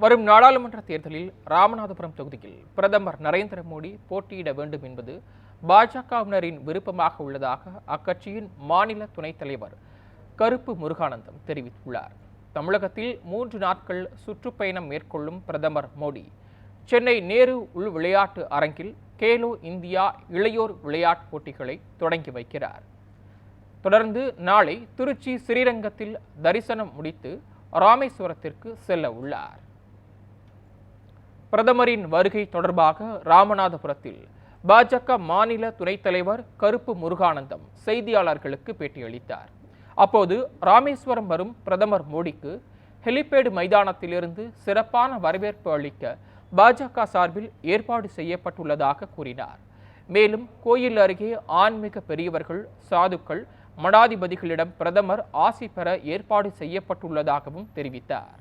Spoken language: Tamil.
வரும் நாடாளுமன்ற தேர்தலில் ராமநாதபுரம் தொகுதியில் பிரதமர் நரேந்திர மோடி போட்டியிட வேண்டும் என்பது பாஜகவினரின் விருப்பமாக உள்ளதாக அக்கட்சியின் மாநில துணைத் தலைவர் கருப்பு முருகானந்தம் தெரிவித்துள்ளார். தமிழகத்தில் மூன்று நாட்கள் சுற்றுப்பயணம் மேற்கொள்ளும் பிரதமர் மோடி. சென்னை நேரு உள் விளையாட்டு அரங்கில் கேலோ இந்தியா இளையோர் விளையாட்டுப் போட்டிகளை தொடங்கி வைக்கிறார். தொடர்ந்து நாளை திருச்சி ஸ்ரீரங்கத்தில் தரிசனம் முடித்து ராமேஸ்வரத்திற்கு செல்ல உள்ளார். பிரதமரின் வருகை தொடர்பாக ராமநாதபுரத்தில் பாஜக மாநில துணைத் தலைவர் கருப்பு முருகானந்தம் செய்தியாளர்களுக்கு பேட்டியளித்தார். அப்போது ராமேஸ்வரம் வரும் பிரதமர் மோடிக்கு ஹெலிபேடு மைதானத்திலிருந்து சிறப்பான வரவேற்பு அளிக்க பாஜக சார்பில் ஏற்பாடு செய்யப்பட்டுள்ளதாக கூறினார். மேலும் கோயில் அருகே ஆன்மீக பெரியவர்கள் சாதுக்கள் மடாதிபதிகளிடம் பிரதமர் ஆசி பெற ஏற்பாடு செய்யப்பட்டுள்ளதாகவும் தெரிவித்தார்.